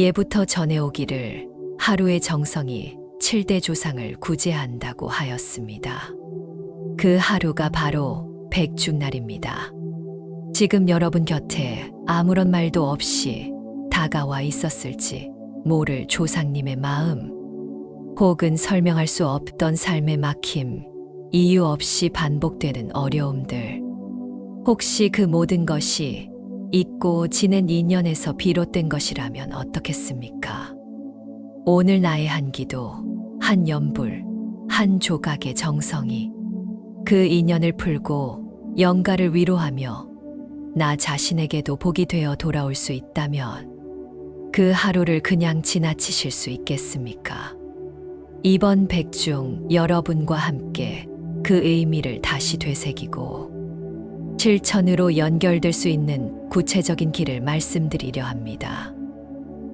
예부터 전해오기를 하루의 정성이 7대 조상을 구제한다고 하였습니다. 그 하루가 바로 백중날입니다. 지금 여러분 곁에 아무런 말도 없이 다가와 있었을지 모를 조상님의 마음, 혹은 설명할 수 없던 삶의 막힘, 이유 없이 반복되는 어려움들, 혹시 그 모든 것이 잊고 지낸 인연에서 비롯된 것이라면 어떻겠습니까? 오늘 나의 한 기도, 한 연불, 한 조각의 정성이 그 인연을 풀고 영가를 위로하며 나 자신에게도 복이 되어 돌아올 수 있다면 그 하루를 그냥 지나치실 수 있겠습니까? 이번 백중 여러분과 함께 그 의미를 다시 되새기고 실천으로 연결될 수 있는 구체적인 길을 말씀드리려 합니다.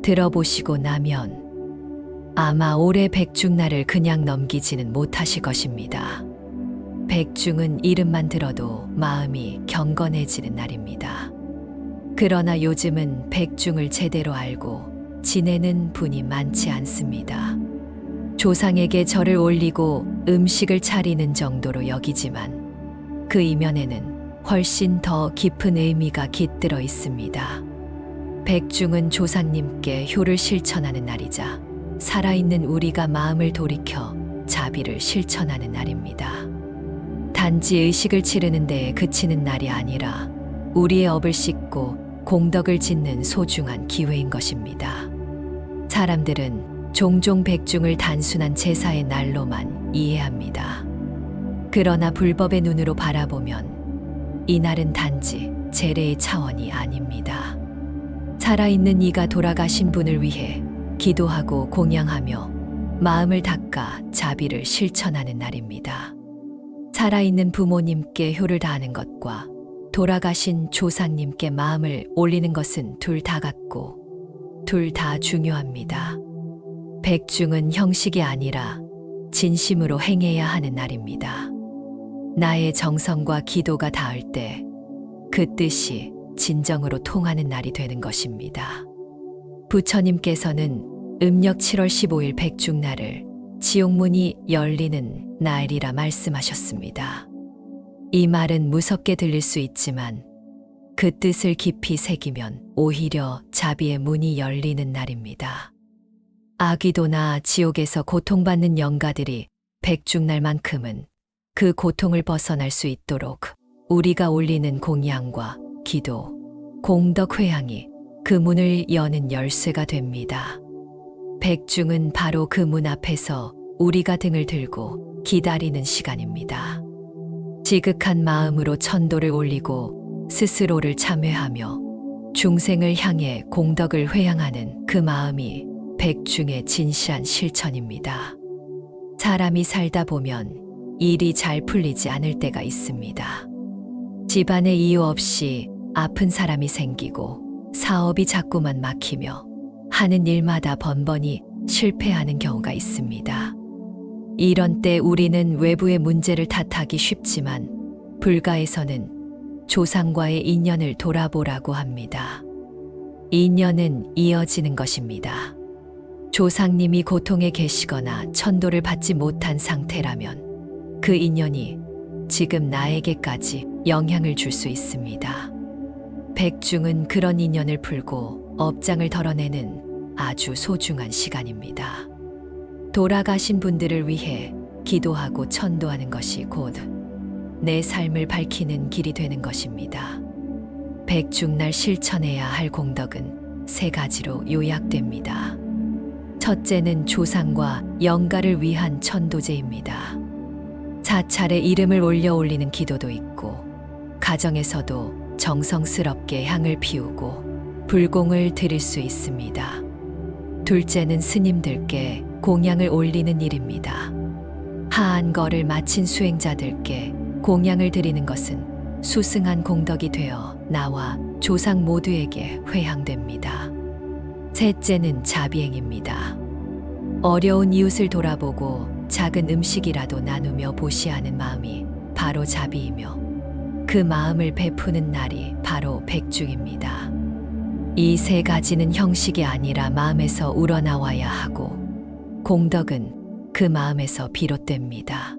들어보시고 나면 아마 올해 백중날을 그냥 넘기지는 못하실 것입니다. 백중은 이름만 들어도 마음이 경건해지는 날입니다. 그러나 요즘은 백중을 제대로 알고 지내는 분이 많지 않습니다. 조상에게 절을 올리고 음식을 차리는 정도로 여기지만 그 이면에는 훨씬 더 깊은 의미가 깃들어 있습니다. 백중은 조상님께 효를 실천하는 날이자 살아있는 우리가 마음을 돌이켜 자비를 실천하는 날입니다. 단지 의식을 치르는 데에 그치는 날이 아니라 우리의 업을 씻고 공덕을 짓는 소중한 기회인 것입니다. 사람들은 종종 백중을 단순한 제사의 날로만 이해합니다. 그러나 불법의 눈으로 바라보면 이 날은 단지 제례의 차원이 아닙니다. 살아있는 이가 돌아가신 분을 위해 기도하고 공양하며 마음을 닦아 자비를 실천하는 날입니다. 살아있는 부모님께 효를 다하는 것과 돌아가신 조상님께 마음을 올리는 것은 둘 다 같고 둘 다 중요합니다. 백중은 형식이 아니라 진심으로 행해야 하는 날입니다. 나의 정성과 기도가 닿을 때 그 뜻이 진정으로 통하는 날이 되는 것입니다. 부처님께서는 음력 7월 15일 백중날을 지옥문이 열리는 날이라 말씀하셨습니다. 이 말은 무섭게 들릴 수 있지만 그 뜻을 깊이 새기면 오히려 자비의 문이 열리는 날입니다. 아기도나 지옥에서 고통받는 영가들이 백중날만큼은 그 고통을 벗어날 수 있도록 우리가 올리는 공양과 기도, 공덕 회향이 그 문을 여는 열쇠가 됩니다. 백중은 바로 그 문 앞에서 우리가 등을 들고 기다리는 시간입니다. 지극한 마음으로 천도를 올리고 스스로를 참회하며 중생을 향해 공덕을 회양하는 그 마음이 백중의 진실한 실천입니다. 사람이 살다 보면 일이 잘 풀리지 않을 때가 있습니다. 집안에 이유 없이 아픈 사람이 생기고 사업이 자꾸만 막히며 하는 일마다 번번이 실패하는 경우가 있습니다. 이런 때 우리는 외부의 문제를 탓하기 쉽지만 불가에서는 조상과의 인연을 돌아보라고 합니다. 인연은 이어지는 것입니다. 조상님이 고통에 계시거나 천도를 받지 못한 상태라면 그 인연이 지금 나에게까지 영향을 줄 수 있습니다. 백중은 그런 인연을 풀고 업장을 덜어내는 아주 소중한 시간입니다. 돌아가신 분들을 위해 기도하고 천도하는 것이 곧 내 삶을 밝히는 길이 되는 것입니다. 백중날 실천해야 할 공덕은 세 가지로 요약됩니다. 첫째는 조상과 영가를 위한 천도제입니다. 사찰에 이름을 올려 올리는 기도도 있고, 가정에서도 정성스럽게 향을 피우고 불공을 드릴 수 있습니다. 둘째는 스님들께 공양을 올리는 일입니다. 하한 거를 마친 수행자들께 공양을 드리는 것은 수승한 공덕이 되어 나와 조상 모두에게 회향됩니다. 셋째는 자비행입니다. 어려운 이웃을 돌아보고 작은 음식이라도 나누며 보시하는 마음이 바로 자비이며 그 마음을 베푸는 날이 바로 백중입니다. 이 세 가지는 형식이 아니라 마음에서 우러나와야 하고 공덕은 그 마음에서 비롯됩니다.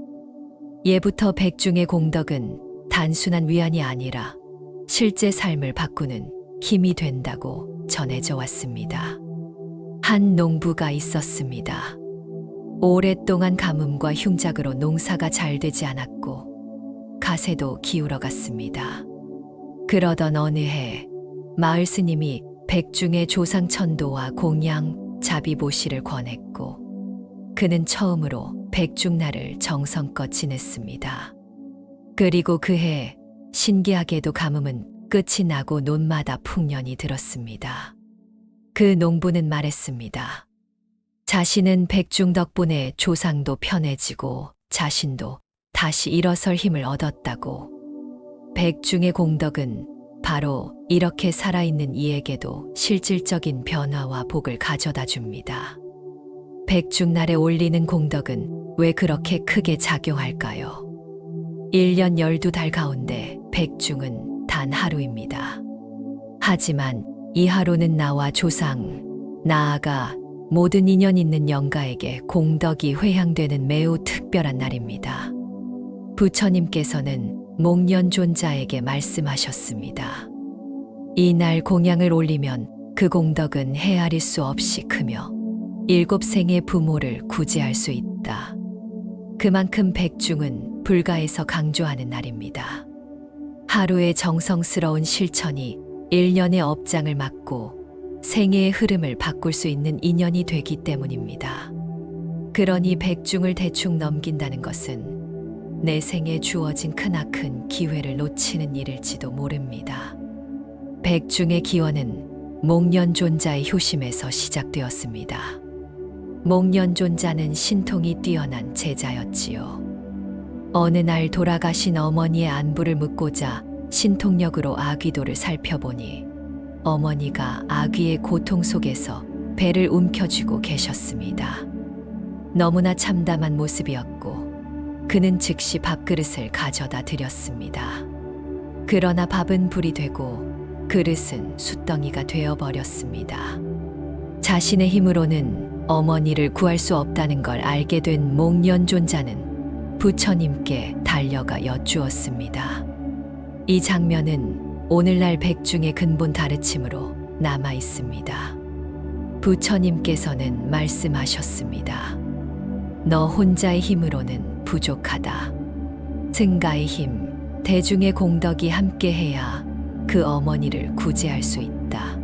예부터 백중의 공덕은 단순한 위안이 아니라 실제 삶을 바꾸는 힘이 된다고 전해져 왔습니다. 한 농부가 있었습니다. 오랫동안 가뭄과 흉작으로 농사가 잘 되지 않았고 가세도 기울어 갔습니다. 그러던 어느 해 마을 스님이 백중의 조상 천도와 공양 자비보시를 권했고 그는 처음으로 백중날을 정성껏 지냈습니다. 그리고 그해 신기하게도 가뭄은 끝이 나고 논마다 풍년이 들었습니다. 그 농부는 말했습니다. 자신은 백중 덕분에 조상도 편해지고 자신도 다시 일어설 힘을 얻었다고. 백중의 공덕은 바로 이렇게 살아있는 이에게도 실질적인 변화와 복을 가져다 줍니다. 백중날에 올리는 공덕은 왜 그렇게 크게 작용할까요? 1년 12달 가운데 백중은 단 하루입니다. 하지만 이 하루는 나와 조상, 나아가 모든 인연 있는 영가에게 공덕이 회향되는 매우 특별한 날입니다. 부처님께서는 목련존자에게 말씀하셨습니다. 이 날 공양을 올리면 그 공덕은 헤아릴 수 없이 크며 일곱 생의 부모를 구제할 수 있다. 그만큼 백중은 불가에서 강조하는 날입니다. 하루의 정성스러운 실천이 1년의 업장을 막고 생애의 흐름을 바꿀 수 있는 인연이 되기 때문입니다. 그러니 백중을 대충 넘긴다는 것은 내 생에 주어진 크나큰 기회를 놓치는 일일지도 모릅니다. 백중의 기원은 목련존자의 효심에서 시작되었습니다. 목련존자는 신통이 뛰어난 제자였지요. 어느 날 돌아가신 어머니의 안부를 묻고자 신통력으로 아귀도를 살펴보니 어머니가 아귀의 고통 속에서 배를 움켜쥐고 계셨습니다. 너무나 참담한 모습이었고 그는 즉시 밥그릇을 가져다 드렸습니다. 그러나 밥은 불이 되고 그릇은 숯덩이가 되어 버렸습니다. 자신의 힘으로는 어머니를 구할 수 없다는 걸 알게 된 목련존자는 부처님께 달려가 여쭈었습니다. 이 장면은 오늘날 백중의 근본 가르침으로 남아 있습니다. 부처님께서는 말씀하셨습니다. 너 혼자의 힘으로는 부족하다. 증가의 힘, 대중의 공덕이 함께해야 그 어머니를 구제할 수 있다.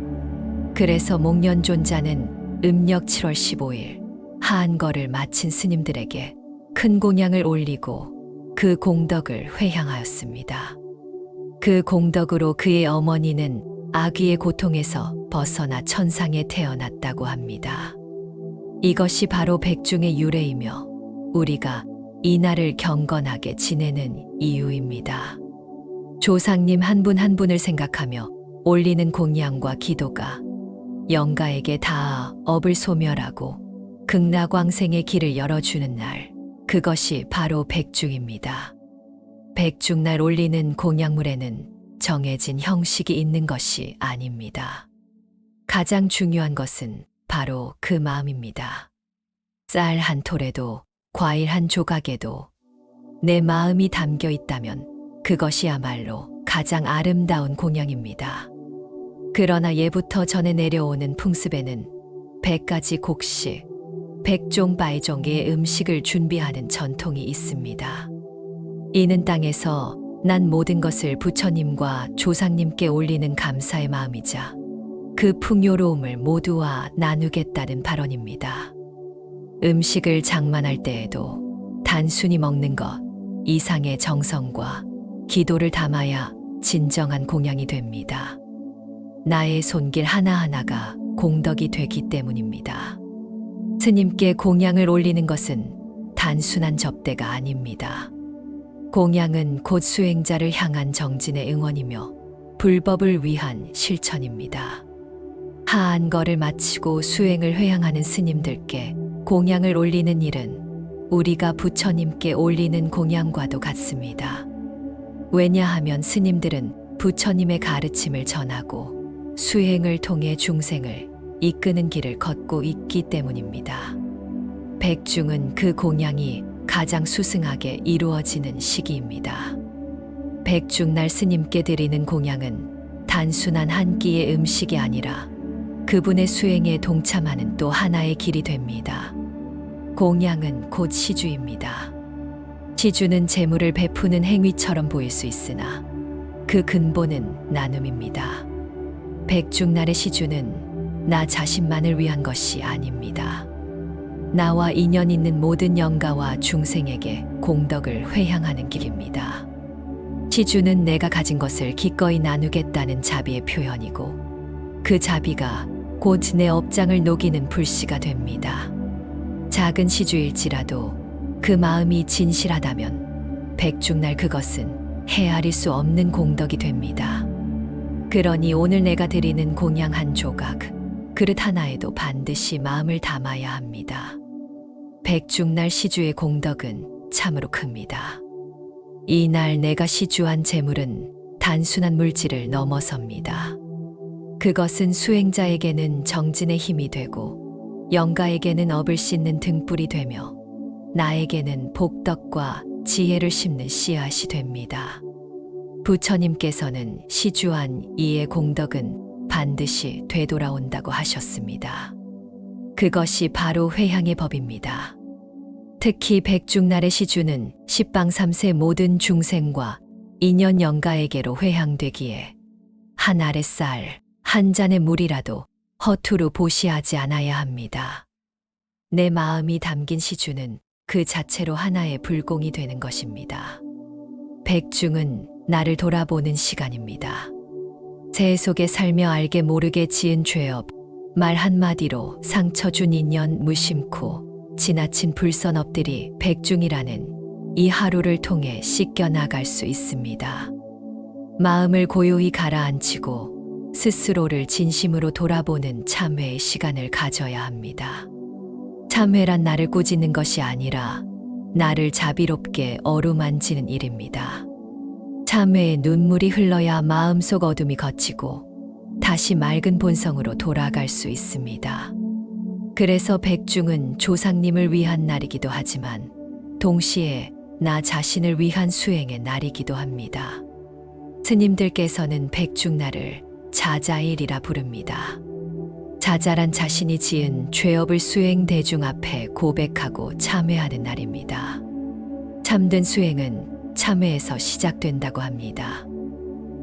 그래서 목련존자는 음력 7월 15일 하한거를 마친 스님들에게 큰 공양을 올리고 그 공덕을 회향하였습니다. 그 공덕으로 그의 어머니는 아귀의 고통에서 벗어나 천상에 태어났다고 합니다. 이것이 바로 백중의 유래이며 우리가 이 날을 경건하게 지내는 이유입니다. 조상님 한 분 한 분을 생각하며 올리는 공양과 기도가 영가에게 다 업을 소멸하고 극락왕생의 길을 열어주는 날, 그것이 바로 백중입니다. 백중날 올리는 공양물에는 정해진 형식이 있는 것이 아닙니다. 가장 중요한 것은 바로 그 마음입니다. 쌀 한 톨에도 과일 한 조각에도 내 마음이 담겨 있다면 그것이야말로 가장 아름다운 공양입니다. 그러나 예부터 전해 내려오는 풍습에는 백가지 곡식, 백종 바이종의 음식을 준비하는 전통이 있습니다. 이는 땅에서 난 모든 것을 부처님과 조상님께 올리는 감사의 마음이자 그 풍요로움을 모두와 나누겠다는 발언입니다. 음식을 장만할 때에도 단순히 먹는 것 이상의 정성과 기도를 담아야 진정한 공양이 됩니다. 나의 손길 하나하나가 공덕이 되기 때문입니다. 스님께 공양을 올리는 것은 단순한 접대가 아닙니다. 공양은 곧 수행자를 향한 정진의 응원이며 불법을 위한 실천입니다. 하한 거를 마치고 수행을 회향하는 스님들께 공양을 올리는 일은 우리가 부처님께 올리는 공양과도 같습니다. 왜냐하면 스님들은 부처님의 가르침을 전하고 수행을 통해 중생을 이끄는 길을 걷고 있기 때문입니다. 백중은 그 공양이 가장 수승하게 이루어지는 시기입니다. 백중날 스님께 드리는 공양은 단순한 한 끼의 음식이 아니라 그분의 수행에 동참하는 또 하나의 길이 됩니다. 공양은 곧 시주입니다. 시주는 재물을 베푸는 행위처럼 보일 수 있으나 그 근본은 나눔입니다. 백중날의 시주는 나 자신만을 위한 것이 아닙니다. 나와 인연 있는 모든 영가와 중생에게 공덕을 회향하는 길입니다. 시주는 내가 가진 것을 기꺼이 나누겠다는 자비의 표현이고 그 자비가 곧 내 업장을 녹이는 불씨가 됩니다. 작은 시주일지라도 그 마음이 진실하다면 백중날 그것은 헤아릴 수 없는 공덕이 됩니다. 그러니 오늘 내가 드리는 공양 한 조각, 그릇 하나에도 반드시 마음을 담아야 합니다. 백중날 시주의 공덕은 참으로 큽니다. 이날 내가 시주한 재물은 단순한 물질을 넘어섭니다. 그것은 수행자에게는 정진의 힘이 되고 영가에게는 업을 씻는 등불이 되며 나에게는 복덕과 지혜를 심는 씨앗이 됩니다. 부처님께서는 시주한 이의 공덕은 반드시 되돌아온다고 하셨습니다. 그것이 바로 회향의 법입니다. 특히 백중날의 시주는 십방 삼세 모든 중생과 인연 영가에게로 회향되기에 한 아래 쌀, 한 잔의 물이라도 허투루 보시하지 않아야 합니다. 내 마음이 담긴 시주는 그 자체로 하나의 불공이 되는 것입니다. 백중은 나를 돌아보는 시간입니다. 새 속에 살며 알게 모르게 지은 죄업, 말 한마디로 상처 준 인연 무심코 지나친 불선 업들이 백중이라는 이 하루를 통해 씻겨 나갈 수 있습니다. 마음을 고요히 가라앉히고 스스로를 진심으로 돌아보는 참회의 시간을 가져야 합니다. 참회란 나를 꾸짖는 것이 아니라 나를 자비롭게 어루만지는 일입니다. 참회에 눈물이 흘러야 마음속 어둠이 걷히고 다시 맑은 본성으로 돌아갈 수 있습니다. 그래서 백중은 조상님을 위한 날이기도 하지만 동시에 나 자신을 위한 수행의 날이기도 합니다. 스님들께서는 백중날을 자자일이라 부릅니다. 자잘한 자신이 지은 죄업을 수행 대중 앞에 고백하고 참회하는 날입니다. 참된 수행은 참회에서 시작된다고 합니다.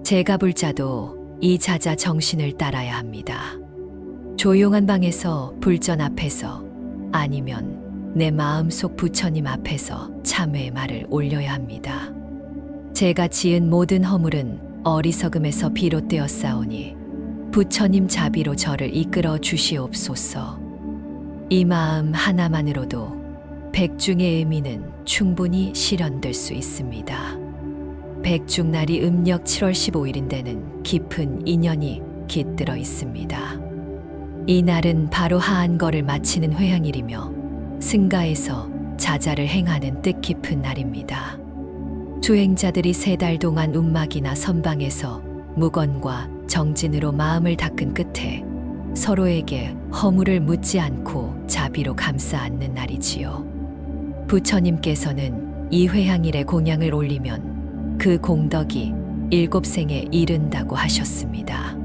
제가 불자도 이 자자 정신을 따라야 합니다. 조용한 방에서 불전 앞에서 아니면 내 마음속 부처님 앞에서 참회의 말을 올려야 합니다. 제가 지은 모든 허물은 어리석음에서 비롯되었사오니 부처님 자비로 저를 이끌어 주시옵소서. 이 마음 하나만으로도 백중의 의미는 충분히 실현될 수 있습니다. 백중날이 음력 7월 15일인데는 깊은 인연이 깃들어 있습니다. 이 날은 바로 하한거를 마치는 회향일이며 승가에서 자자를 행하는 뜻깊은 날입니다. 주행자들이 세 달 동안 움막이나 선방에서 무건과 정진으로 마음을 닦은 끝에 서로에게 허물을 묻지 않고 자비로 감싸 안는 날이지요. 부처님께서는 이 회향일에 공양을 올리면 그 공덕이 일곱 생에 이른다고 하셨습니다.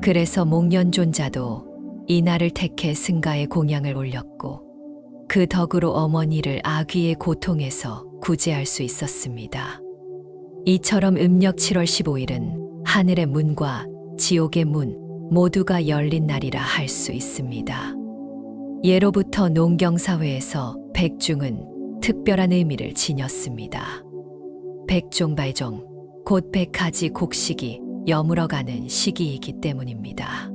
그래서 목련존자도 이 날을 택해 승가의 공양을 올렸고 그 덕으로 어머니를 아귀의 고통에서 구제할 수 있었습니다. 이처럼 음력 7월 15일은 하늘의 문과 지옥의 문 모두가 열린 날이라 할 수 있습니다. 예로부터 농경사회에서 백중은 특별한 의미를 지녔습니다. 백종발종, 곧 백하지 곡식이 여물어가는 시기이기 때문입니다.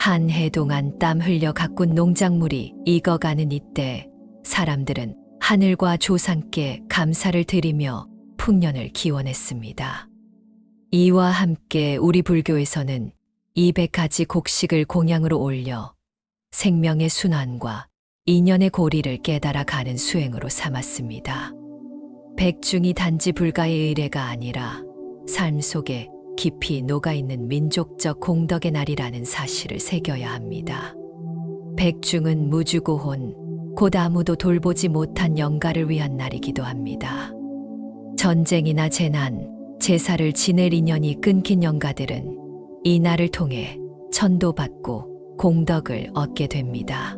한 해 동안 땀 흘려 가꾼 농작물이 익어가는 이때 사람들은 하늘과 조상께 감사를 드리며 풍년을 기원했습니다. 이와 함께 우리 불교에서는 200가지 곡식을 공양으로 올려 생명의 순환과 인연의 고리를 깨달아 가는 수행으로 삼았습니다. 백중이 단지 불가의 의례가 아니라 삶 속에 깊이 녹아있는 민족적 공덕의 날이라는 사실을 새겨야 합니다. 백중은 무주고혼, 곧 아무도 돌보지 못한 영가를 위한 날이기도 합니다. 전쟁이나 재난, 제사를 지낼 인연이 끊긴 영가들은 이 날을 통해 천도받고 공덕을 얻게 됩니다.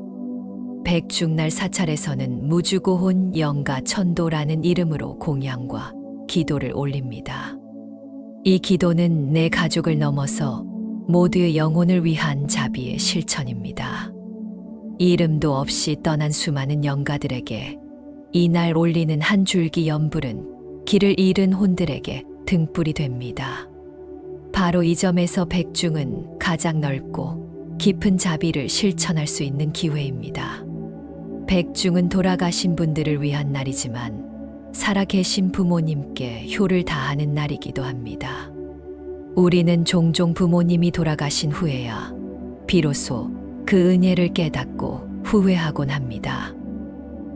백중날 사찰에서는 무주고혼 영가 천도라는 이름으로 공양과 기도를 올립니다. 이 기도는 내 가족을 넘어서 모두의 영혼을 위한 자비의 실천입니다. 이름도 없이 떠난 수많은 영가들에게 이날 올리는 한 줄기 연불은 길을 잃은 혼들에게 등불이 됩니다. 바로 이 점에서 백중은 가장 넓고 깊은 자비를 실천할 수 있는 기회입니다. 백중은 돌아가신 분들을 위한 날이지만 살아계신 부모님께 효를 다하는 날이기도 합니다. 우리는 종종 부모님이 돌아가신 후에야 비로소 그 은혜를 깨닫고 후회하곤 합니다.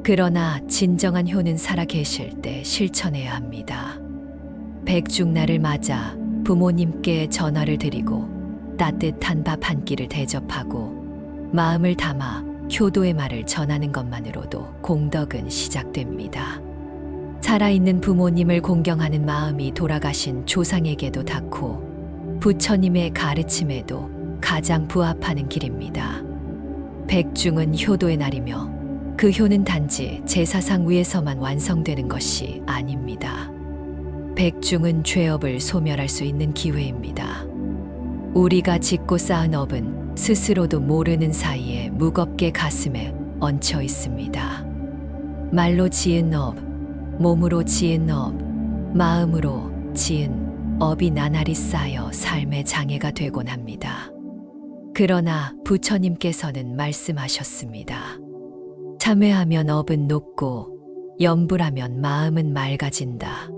그러나 진정한 효는 살아계실 때 실천해야 합니다. 백중날을 맞아 부모님께 전화를 드리고 따뜻한 밥 한 끼를 대접하고 마음을 담아 효도의 말을 전하는 것만으로도 공덕은 시작됩니다. 살아있는 부모님을 공경하는 마음이 돌아가신 조상에게도 닿고 부처님의 가르침에도 가장 부합하는 길입니다. 백중은 효도의 날이며 그 효는 단지 제사상 위에서만 완성되는 것이 아닙니다. 백중은 죄업을 소멸할 수 있는 기회입니다. 우리가 짓고 쌓은 업은 스스로도 모르는 사이에 무겁게 가슴에 얹혀 있습니다. 말로 지은 업, 몸으로 지은 업, 마음으로 지은 업이 나날이 쌓여 삶의 장애가 되곤 합니다. 그러나 부처님께서는 말씀하셨습니다. 참회하면 업은 높고 염불하면 마음은 맑아진다.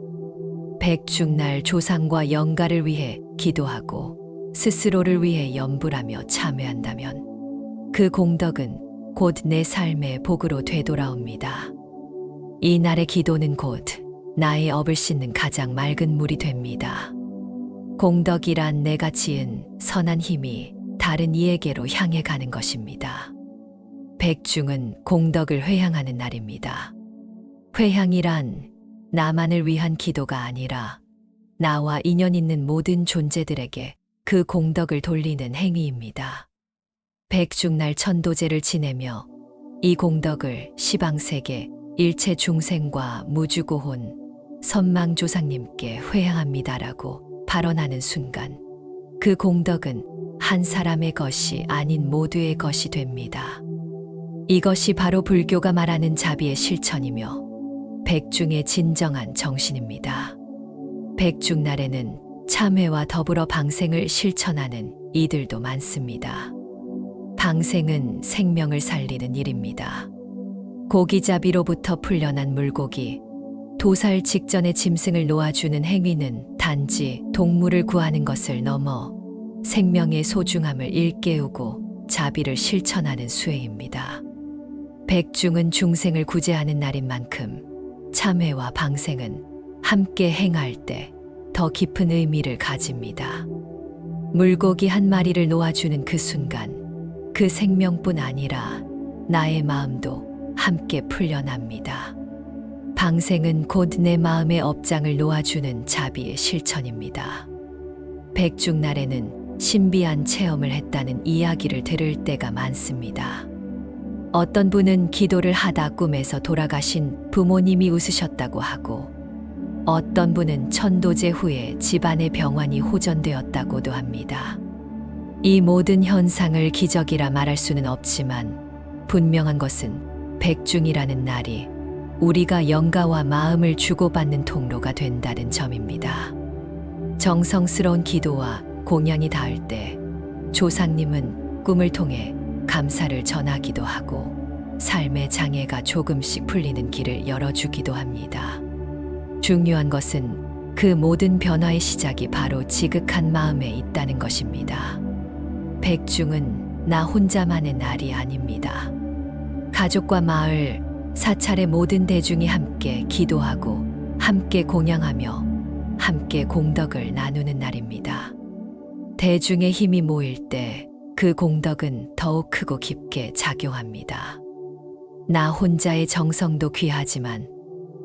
백중날 조상과 영가를 위해 기도하고 스스로를 위해 염불하며 참회한다면 그 공덕은 곧 내 삶의 복으로 되돌아옵니다. 이 날의 기도는 곧 나의 업을 씻는 가장 맑은 물이 됩니다. 공덕이란 내가 지은 선한 힘이 다른 이에게로 향해 가는 것입니다. 백중은 공덕을 회향하는 날입니다. 회향이란 나만을 위한 기도가 아니라 나와 인연 있는 모든 존재들에게 그 공덕을 돌리는 행위입니다. 백중날 천도제를 지내며 이 공덕을 시방세계 일체 중생과 무주고혼 선망조상님께 회향합니다라고 발언하는 순간 그 공덕은 한 사람의 것이 아닌 모두의 것이 됩니다. 이것이 바로 불교가 말하는 자비의 실천이며 백중의 진정한 정신입니다. 백중날에는 참회와 더불어 방생을 실천하는 이들도 많습니다. 방생은 생명을 살리는 일입니다. 고기잡이로부터 풀려난 물고기, 도살 직전에 짐승을 놓아주는 행위는 단지 동물을 구하는 것을 넘어 생명의 소중함을 일깨우고 자비를 실천하는 수혜입니다. 백중은 중생을 구제하는 날인 만큼 참회와 방생은 함께 행할 때 더 깊은 의미를 가집니다. 물고기 한 마리를 놓아주는 그 순간 그 생명뿐 아니라 나의 마음도 함께 풀려납니다. 방생은 곧 내 마음의 업장을 놓아주는 자비의 실천입니다. 백중날에는 신비한 체험을 했다는 이야기를 들을 때가 많습니다. 어떤 분은 기도를 하다 꿈에서 돌아가신 부모님이 웃으셨다고 하고, 어떤 분은 천도제 후에 집안의 병환이 호전되었다고도 합니다. 이 모든 현상을 기적이라 말할 수는 없지만, 분명한 것은 백중이라는 날이 우리가 영가와 마음을 주고받는 통로가 된다는 점입니다. 정성스러운 기도와 공양이 닿을 때 조상님은 꿈을 통해 감사를 전하기도 하고 삶의 장애가 조금씩 풀리는 길을 열어주기도 합니다. 중요한 것은 그 모든 변화의 시작이 바로 지극한 마음에 있다는 것입니다. 백중은 나 혼자만의 날이 아닙니다. 가족과 마을, 사찰의 모든 대중이 함께 기도하고 함께 공양하며 함께 공덕을 나누는 날입니다. 대중의 힘이 모일 때 그 공덕은 더욱 크고 깊게 작용합니다. 나 혼자의 정성도 귀하지만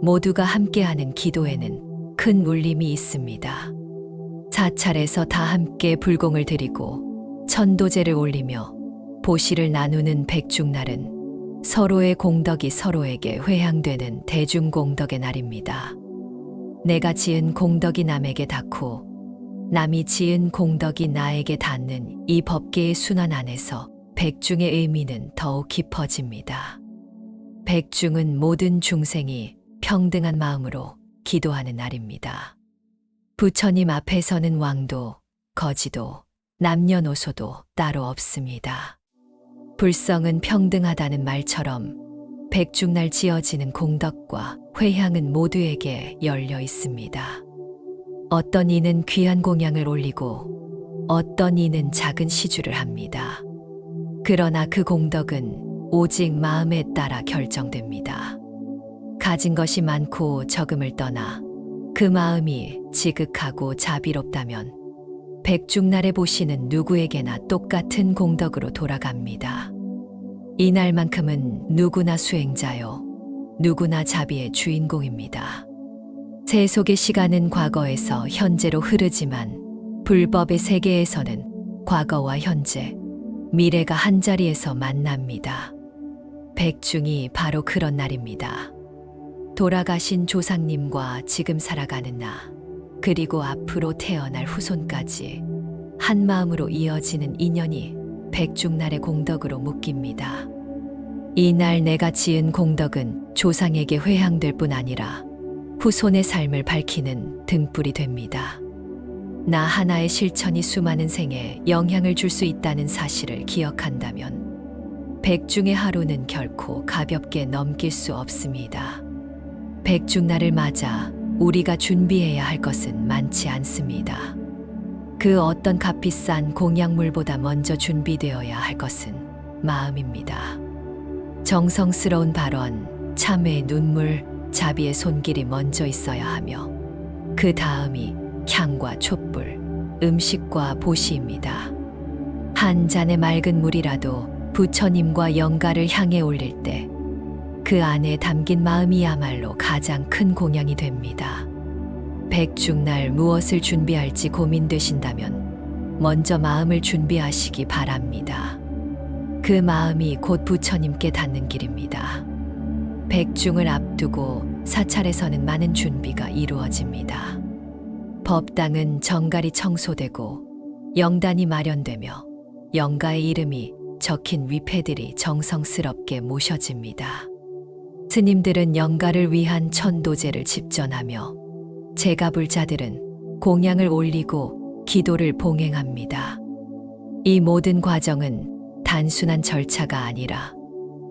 모두가 함께하는 기도에는 큰 울림이 있습니다. 사찰에서 다 함께 불공을 드리고 천도제를 올리며 보시를 나누는 백중날은 서로의 공덕이 서로에게 회향되는 대중공덕의 날입니다. 내가 지은 공덕이 남에게 닿고 남이 지은 공덕이 나에게 닿는 이 법계의 순환 안에서 백중의 의미는 더욱 깊어집니다. 백중은 모든 중생이 평등한 마음으로 기도하는 날입니다. 부처님 앞에서는 왕도, 거지도, 남녀노소도 따로 없습니다. 불성은 평등하다는 말처럼 백중날 지어지는 공덕과 회향은 모두에게 열려 있습니다. 어떤 이는 귀한 공양을 올리고 어떤 이는 작은 시주를 합니다. 그러나 그 공덕은 오직 마음에 따라 결정됩니다. 가진 것이 많고 적음을 떠나 그 마음이 지극하고 자비롭다면 백중날에 보시는 누구에게나 똑같은 공덕으로 돌아갑니다. 이날만큼은 누구나 수행자요, 누구나 자비의 주인공입니다. 세속의 시간은 과거에서 현재로 흐르지만 불법의 세계에서는 과거와 현재, 미래가 한자리에서 만납니다. 백중이 바로 그런 날입니다. 돌아가신 조상님과 지금 살아가는 나, 그리고 앞으로 태어날 후손까지 한 마음으로 이어지는 인연이 백중날의 공덕으로 묶입니다. 이 날 내가 지은 공덕은 조상에게 회향될 뿐 아니라 후손의 삶을 밝히는 등불이 됩니다. 나 하나의 실천이 수많은 생에 영향을 줄 수 있다는 사실을 기억한다면 백중의 하루는 결코 가볍게 넘길 수 없습니다. 백중날을 맞아 우리가 준비해야 할 것은 많지 않습니다. 그 어떤 값비싼 공약물보다 먼저 준비되어야 할 것은 마음입니다. 정성스러운 발언, 참회의 눈물, 자비의 손길이 먼저 있어야 하며 그 다음이 향과 촛불, 음식과 보시입니다. 한 잔의 맑은 물이라도 부처님과 영가를 향해 올릴 때 그 안에 담긴 마음이야말로 가장 큰 공양이 됩니다. 백중날 무엇을 준비할지 고민되신다면 먼저 마음을 준비하시기 바랍니다. 그 마음이 곧 부처님께 닿는 길입니다. 백중을 앞두고 사찰에서는 많은 준비가 이루어집니다. 법당은 정갈이 청소되고 영단이 마련되며 영가의 이름이 적힌 위패들이 정성스럽게 모셔집니다. 스님들은 영가를 위한 천도제를 집전하며 제가불자들은 공양을 올리고 기도를 봉행합니다. 이 모든 과정은 단순한 절차가 아니라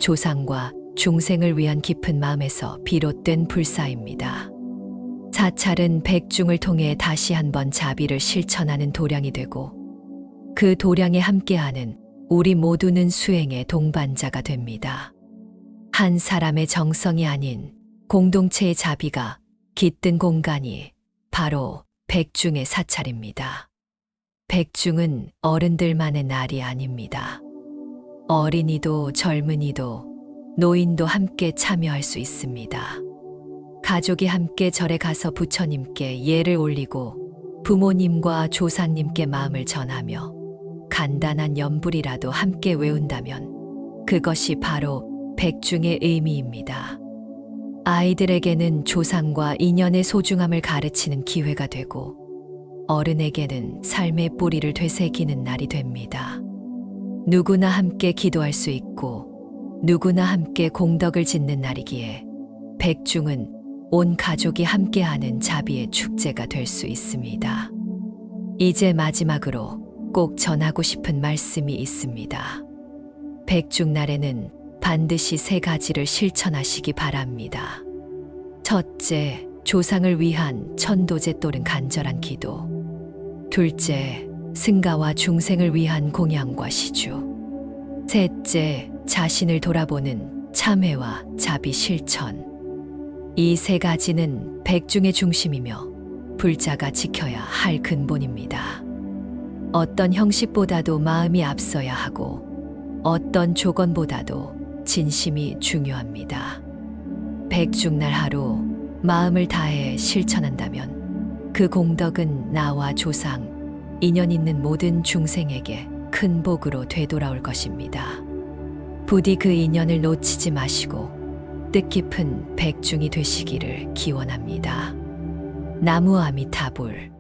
조상과 중생을 위한 깊은 마음에서 비롯된 불사입니다. 사찰은 백중을 통해 다시 한번 자비를 실천하는 도량이 되고 그 도량에 함께하는 우리 모두는 수행의 동반자가 됩니다. 한 사람의 정성이 아닌 공동체의 자비가 깃든 공간이 바로 백중의 사찰입니다. 백중은 어른들만의 날이 아닙니다. 어린이도 젊은이도 노인도 함께 참여할 수 있습니다. 가족이 함께 절에 가서 부처님께 예를 올리고 부모님과 조상님께 마음을 전하며 간단한 연불이라도 함께 외운다면 그것이 바로 백중의 의미입니다. 아이들에게는 조상과 인연의 소중함을 가르치는 기회가 되고 어른에게는 삶의 뿌리를 되새기는 날이 됩니다. 누구나 함께 기도할 수 있고 누구나 함께 공덕을 짓는 날이기에 백중은 온 가족이 함께하는 자비의 축제가 될 수 있습니다. 이제 마지막으로 꼭 전하고 싶은 말씀이 있습니다. 백중날에는 반드시 세 가지를 실천하시기 바랍니다. 첫째, 조상을 위한 천도제 또는 간절한 기도. 둘째, 승가와 중생을 위한 공양과 시주. 셋째, 자신을 돌아보는 참회와 자비 실천. 이 세 가지는 백중의 중심이며 불자가 지켜야 할 근본입니다. 어떤 형식보다도 마음이 앞서야 하고 어떤 조건보다도 진심이 중요합니다. 백중날 하루 마음을 다해 실천한다면 그 공덕은 나와 조상, 인연 있는 모든 중생에게 큰 복으로 되돌아올 것입니다. 부디 그 인연을 놓치지 마시고 뜻깊은 백중이 되시기를 기원합니다. 나무 아미타불